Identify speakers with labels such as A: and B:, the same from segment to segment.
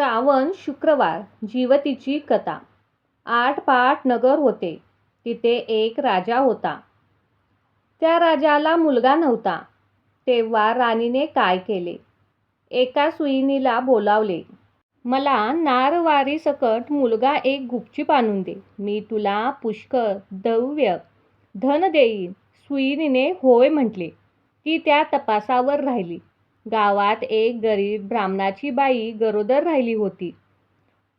A: श्रावण शुक्रवार जीवतीची कथा. आठ पाट नगर होते. तिथे एक राजा होता. त्या राजाला मुलगा नव्हता. तेव्हा राणीने काय केले? एका सुईनीला बोलावले मला नारवारीसकट मुलगा एक गुपचूप आणून दे. मी तुला पुष्कळ द्रव्य धन देईन. सुईनीने होय म्हटले. ती त्या तपासावर राहिली. गावात एक गरीब ब्राह्मणाची बाई गरोदर राहिली होती.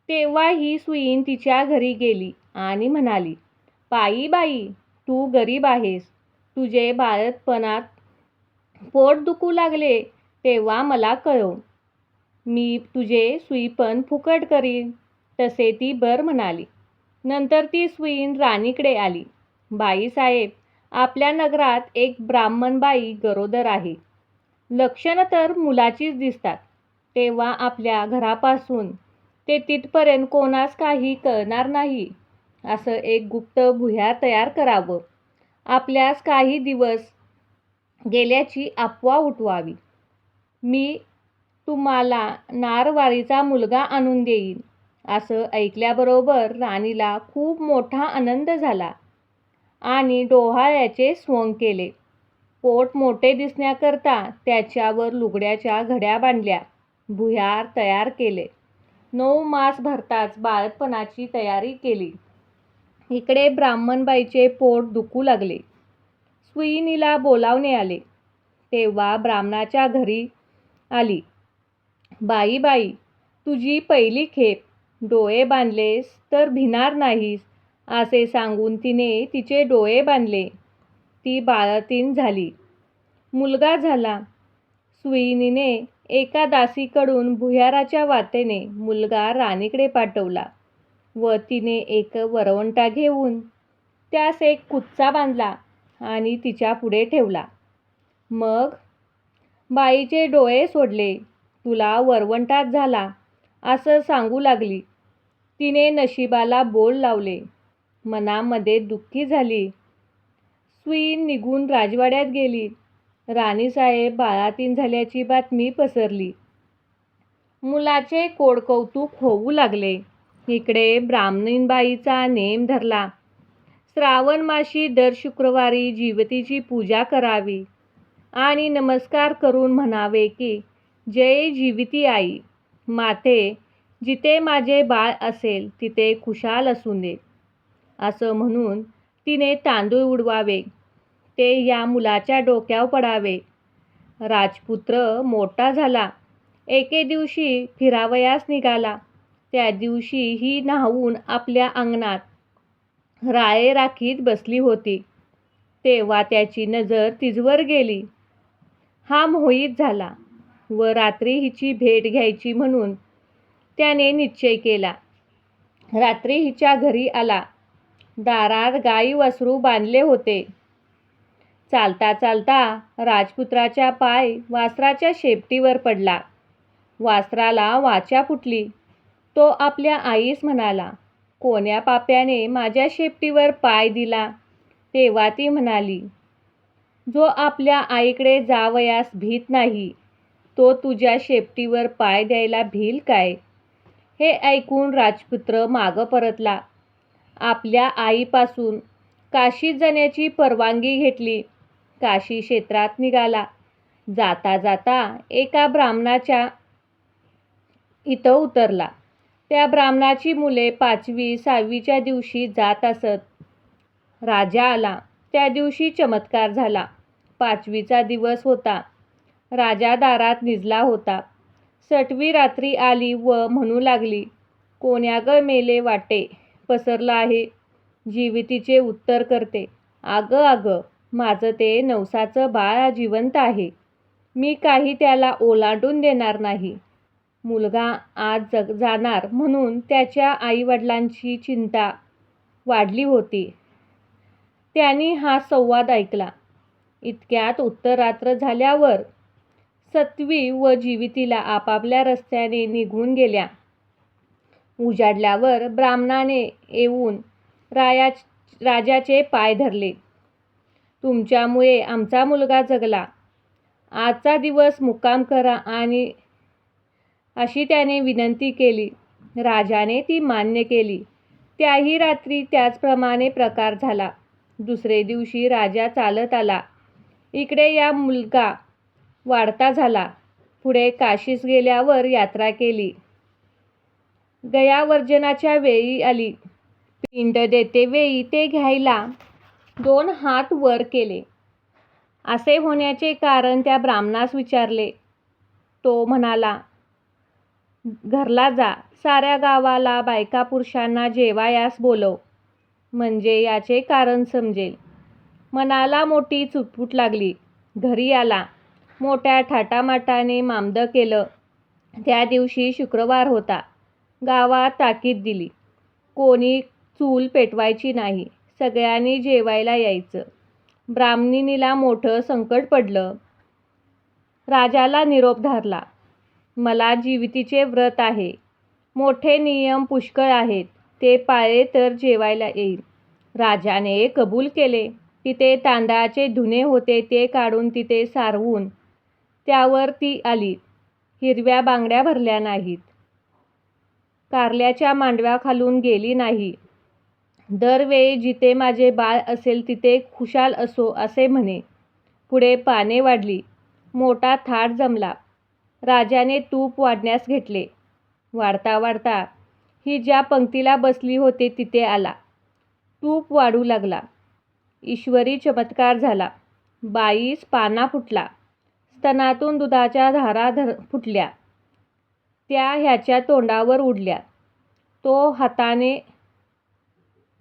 A: तेव्हा ही सुईन तिच्या घरी गेली आणि म्हणाली पायी बाई तू गरीब आहेस. तुझे बाळतपणात पोट दुखू लागले तेव्हा मला कळव. मी तुझे सुईपण फुकट करीन. तसे ती बर म्हणाली. नंतर ती सुईन राणीकडे आली. बाईसाहेब आपल्या नगरात एक ब्राह्मण बाई गरोदर आहे. लक्षणं तर मुलाचीच दिसतात. तेव्हा आपल्या घरापासून ते तिथपर्यंत कोणास काही कळणार नाही असं एक गुप्त भुया तयार करावं. आपल्यास काही दिवस गेल्याची अफवा उठवावी. मी तुम्हाला नारवारीचा मुलगा आणून देईन असं ऐकल्याबरोबर राणीला खूप मोठा आनंद झाला आणि डोहाळ्याचे सोंग केले. पोट मोठे दिसण्याकरता त्याच्यावर लुगड्याच्या घड्या बांधल्या. भुयार तयार केले. नऊ मास भरताच बाळपणाची तयारी केली. इकडे ब्राह्मणबाईचे पोट दुखू लागले. सुईनीला बोलावणे आले. तेव्हा ब्राह्मणाच्या घरी आली. बाई बाई तुझी पहिली खेप. डोळे बांधलेस तर भिणार नाहीस असे सांगून तिने तिचे डोळे बांधले. ती बाळतीन झाली. मुलगा झाला. सुईणीने एका दासीकडून भुयाराच्या वाटेने मुलगा राणीकडे पाठवला व तिने एक वरवंटा घेऊन त्यास एक कुच्चा बांधला आणि तिच्या पुढे ठेवला. मग बाईचे डोळे सोडले. तुला वरवंटात झाला असं सांगू लागली. तिने नशिबाला बोल लावले. मनामध्ये दुःखी झाली. सुई निघून राजवाड्यात गेली. राणीसाहेब बाळातीन झाल्याची बातमी पसरली. मुलाचे कोडकौतुक होऊ लागले. इकडे ब्राह्मणीबाईचा नेम धरला. श्रावण माशी दर शुक्रवारी जीवतीची पूजा करावी आणि नमस्कार करून म्हणावे की जय जीविती आई माते जिथे माझे बाळ असेल तिथे खुशाल असू दे. असं म्हणून तिने तांदूळ उडवावे. ते या मुलाच्या डोक्यावर पडावे. राजपुत्र मोठा झाला. एके दिवशी फिरावयास निघाला. त्या दिवशी ही न्हावून आपल्या अंगणात राळे राखीत बसली होती. तेव्हा त्याची नजर तिजवर गेली. हा मोहित झाला व रात्री हिची भेट घ्यायची म्हणून त्याने निश्चय केला. रात्री हिच्या घरी आला. दारात गाई वासरू बांधले होते. चालता चालता राजपुत्राचा पाय वासराच्या शेपटीवर पडला. वासराला वाचा फुटली. तो आपल्या आईस म्हणाला कोण्या पाप्याने माझ्या शेपटीवर पाय दिला? तेव्हा ती म्हणाली जो आपल्या आईकडे जावयास भीत नाही तो तुझ्या शेपटीवर पाय द्यायला भील काय? हे ऐकून राजपुत्र मागं परतला. आपल्या आईपासून काशी जाण्याची परवानगी घेतली. काशी क्षेत्रात निघाला. जाता जाता एका ब्राह्मणाच्या इथं उतरला. त्या ब्राह्मणाची मुले पाचवी सहावीच्या दिवशी जात असत. राजा आला. त्या दिवशी चमत्कार झाला. पाचवीचा दिवस होता. राजा दारात निजला होता. सटवी रात्री आली व म्हणू लागली कोण्या ग मेले वाटे? पसरलं आहे. जीवितीचे उत्तर करते. अगं अगं माझं ते नवसाचं बाळ जिवंत आहे. मी काही त्याला ओलांडून देणार नाही. मुलगा आज जग जाणार म्हणून त्याच्या आईवडिलांची चिंता वाढली होती. त्यांनी हा संवाद ऐकला. इतक्यात उत्तरात्र झाल्यावर सत्वी व जीवितीला आपापल्या रस्त्याने निघून गेल्या. उजाडल्यावर ब्राह्मणाने येऊन राया राजाचे पाय धरले. तुमच्यामुळे आमचा मुलगा जगला. आजचा दिवस मुक्काम करा आणि अशी त्याने विनंती केली. राजाने ती मान्य केली. त्याही रात्री त्याचप्रमाणे प्रकार झाला. दुसरे दिवशी राजा चालत आला. इकडे या मुलगा वाढता झाला. पुढे काशीस गेल्यावर यात्रा केली. गयावर्जनाच्या वेळी आली. पिंड देते वेळी ते घ्यायला दोन हात वर केले. असे होण्याचे कारण त्या ब्राह्मणास विचारले. तो म्हणाला घरला जा. साऱ्या गावाला बायका पुरुषांना जेवायास बोलव. म्हणजे याचे कारण समजेल. मनाला मोठी चुटपूट लागली. घरी आला. मोठ्या थाटामाटाने मामदं केलं. त्या दिवशी शुक्रवार होता. गावात ताकीद दिली. कोणी चूल पेटवायची नाही. सगळ्यांनी जेवायला यायचं. ब्राह्मणीला मोठं संकट पडलं. राजाला निरोप धरला. मला जीवितीचे व्रत आहे. मोठे नियम पुष्कळ आहेत. ते पाळे तर जेवायला येईल. राजाने कबूल केले. तिथे तांदळाचे धुणे होते ते काढून तिथे सारवून त्यावर ती आली. हिरव्या बांगड्या भरल्या नाहीत. कारल्याच्या मांडव्या खालून गेली नाही. दरवेळी जिथे माझे बाळ असेल तिथे खुशाल असो असे म्हणे. पुढे पाने वाढली. मोठा थाट जमला. राजाने तूप वाढण्यास घेतले. वाढता वाढता ही ज्या पंक्तीला बसली होती तिथे आला. तूप वाढू लागला. ईश्वरी चमत्कार झाला. बाईस पाना फुटला. स्तनातून दुधाच्या धारा धर फुटल्या. त्या ह्याच्या तोंडावर उडल्या. तो हाताने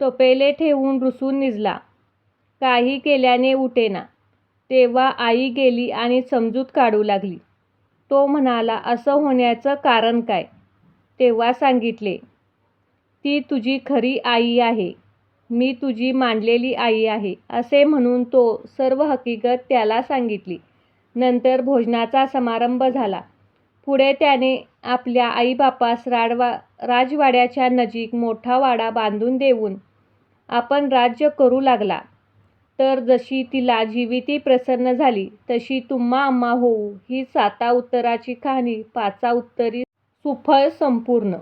A: टोपेले ठेवून रुसून निजला. काही केल्याने उठेना. तेव्हा आई गेली आणि समजूत काढू लागली. तो म्हणाला असं होण्याचं कारण काय? तेव्हा सांगितले ती तुझी खरी आई आहे. मी तुझी मांडलेली आई आहे. असे म्हणून तो सर्व हकीकत त्याला सांगितली. नंतर भोजनाचा समारंभ झाला. पुढे त्याने आपल्या आईबापास राडवा राजवाड्याच्या नजीक मोठा वाडा बांधून देऊन आपण राज्य करू लागला. तर जशी तिला जीविती प्रसन्न झाली तशी तुम्हा आम्हा होऊ ही साता उत्तराची कहाणी. पाचा उत्तरी सुफळ संपूर्ण